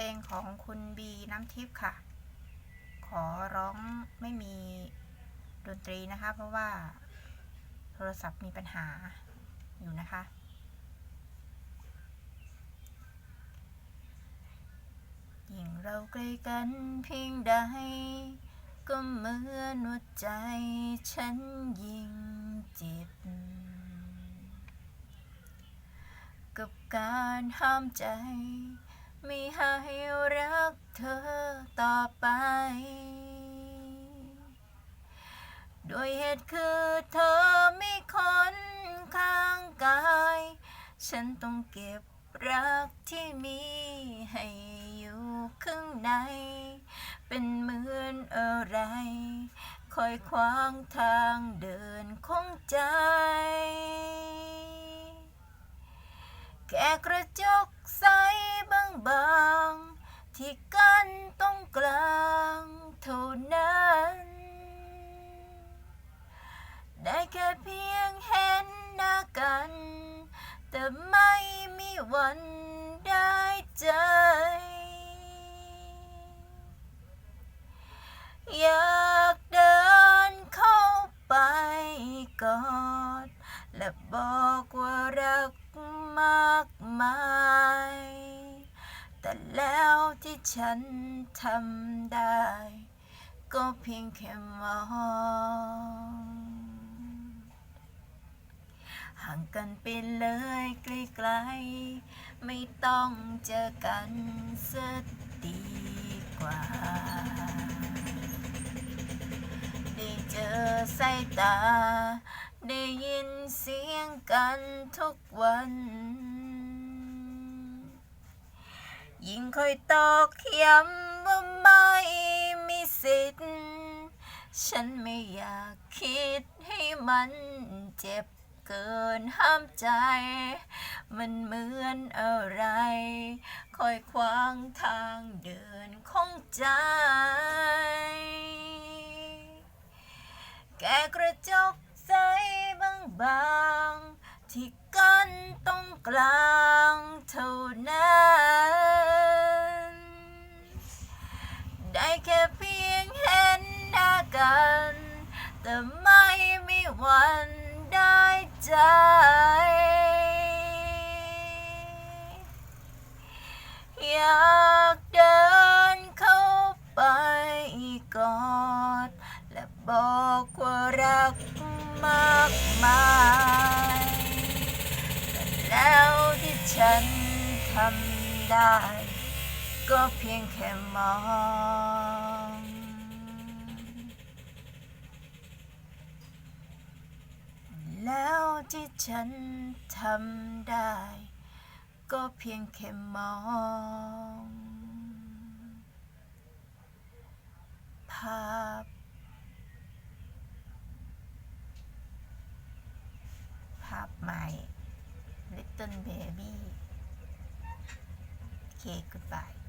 ลงของคุณบีน้ำทิพย์ค่ะ ขอร้องไม่มีดนตรีนะคะ เพราะว่าโทรศัพท์มีปัญหาอยู่นะคะยิ่งเราใกล้กันเพียงใด ก็เหมือนหัวใจฉันยิ่งเจ็บ กับการห้ามใจ ไม่ให้รักเธอต่อไป โดยเหตุคือเธอไม่คนข้างกาย ฉันต้องเก็บรักที่มีให้อยู่ข้างใน เป็นเหมือนอะไร คอยขวางทางเดิน ที่กั้นตรงกลางเท่านั้น ได้แค่เพียงเห็นหน้ากัน แต่ไม่มีวันได้ใจ อยากเดินเข้าไปกอดและบอกว่ารักมากมาย ฉันทำได้ ก็เพียงแค่มอง ห่างกันไปเลยไกลๆไม่ต้องเจอกันสักดีกว่า ได้เจอสายตา ได้ยินเสียงกันทุกวัน ยิ่งคอยตอกย้ำว่าไม่มีสิทธิ์ ฉันไม่อยากคิดให้มันเจ็บเกินห้ามใจ มันเหมือนอะไร คอยขวางทางเดินของใจแค่กระจกใสบางๆที่กั้นตรงกลางเท่านั้น แค่เพียงเห็นหน้ากัน แต่ไม่มีวันได้ใจ อยากเดินเข้าไปกอด และบอกว่ารักมากมายแต่แล้วที่ฉันทำได้ ก็เพียงแค่มอง แล้วที่ฉันทำได้ ก็เพียงแค่มอง ภาพ ภาพใหม่ Little Baby โอเค goodbye